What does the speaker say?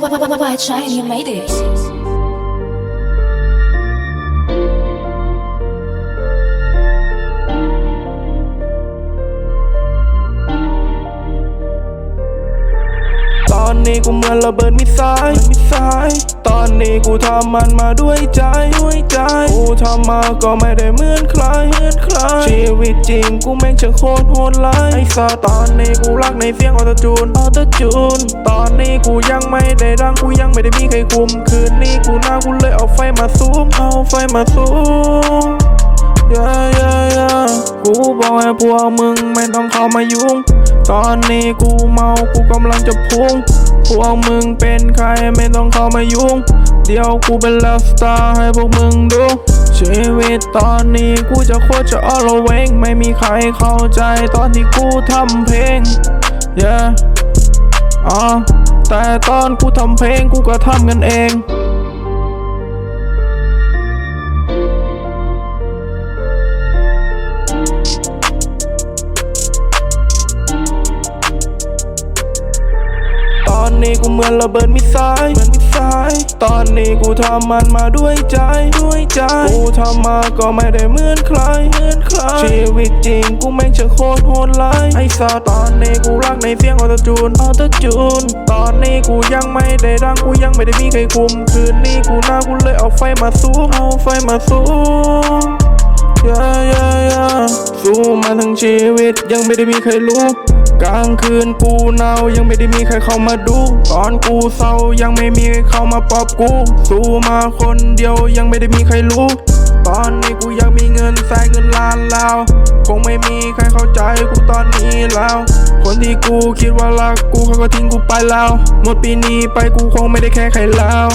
White shine, you made it. ตอนนี้กูเหมือนระเบิดมิสไซล์มิสไซล์ตอนนี้กูทำมันมาด้วยใจด้วยใจ กูทำมาก็ไม่ได้เหมือนใครเหมือนใคร วิตจริง กูแม่งช่างโคตรโหดร้ายไอ้สัสตอนนี้กูรักในเสียงออโตจูนออโตจูน ตอนนี้กูยังไม่ได้ดังกูยังไม่ได้มีใครคุม คืนนี้กูหน้ากูเลยเอาไฟมาซูมเอาไฟมาซูม yeah, yeah, yeah กูบอกให้พวกมึงไม่ต้องเข้ามายุ่ง ตอนนี้กูเมากูกำลังจะพุ่งพวกมึงเป็นใครไม่ต้องเข้ามายุ่ง เดี๋ยวกูเป็นลัสตาร์ให้พวกมึงดู ชีวิตตอนนี้กูจะโคตรจะอลเวงไม่มีใครเข้าใจตอนที่กูทำเพลง yeah อ๋อแต่ตอนกูทำเพลงกูก็ทำกันเอง นนี้กูเหมือนระเบิดมิสไซล์เหมือนมิสไซล์ตอนนี้กูทำมันมาด้วยใจ ด้วยใจ กูทำมาก็ไม่ได้เหมือนใครเหมือนใคร ชีวิตจริงกูแม่งช่างโคตรโหดร้ายไอ้สัสตอนนี้กูรักในเสียงออโตจูนออโตจูน ตอนนี้กูยังไม่ได้ดังกูยังไม่ได้มีใครคุม คืนนี้กูหน้ากูเลยเอาไฟมาซูมเอาไฟมาซูม yeah, yeah, yeah สู้มาทั้งชีวิตยังไม่ได้มีใครรู้ กลางคืนกูหนาวยังไม่ได้มีใครเข้ามาดู ตอนกูเศร้ายังไม่มีใครเข้ามาปลอบกู สู้มาคนเดียวยังไม่ได้มีใครรู้ ตอนนี้กูยังมีเงินแสนเงินล้านแล้ว คงไม่มีใครเข้าใจกูตอนนี้แล้ว คนที่กูคิดว่ารักกูเขาก็ทิ้งกูไปแล้ว หมดปีนี้ไปกูคงไม่ได้แค่ใครแล้ว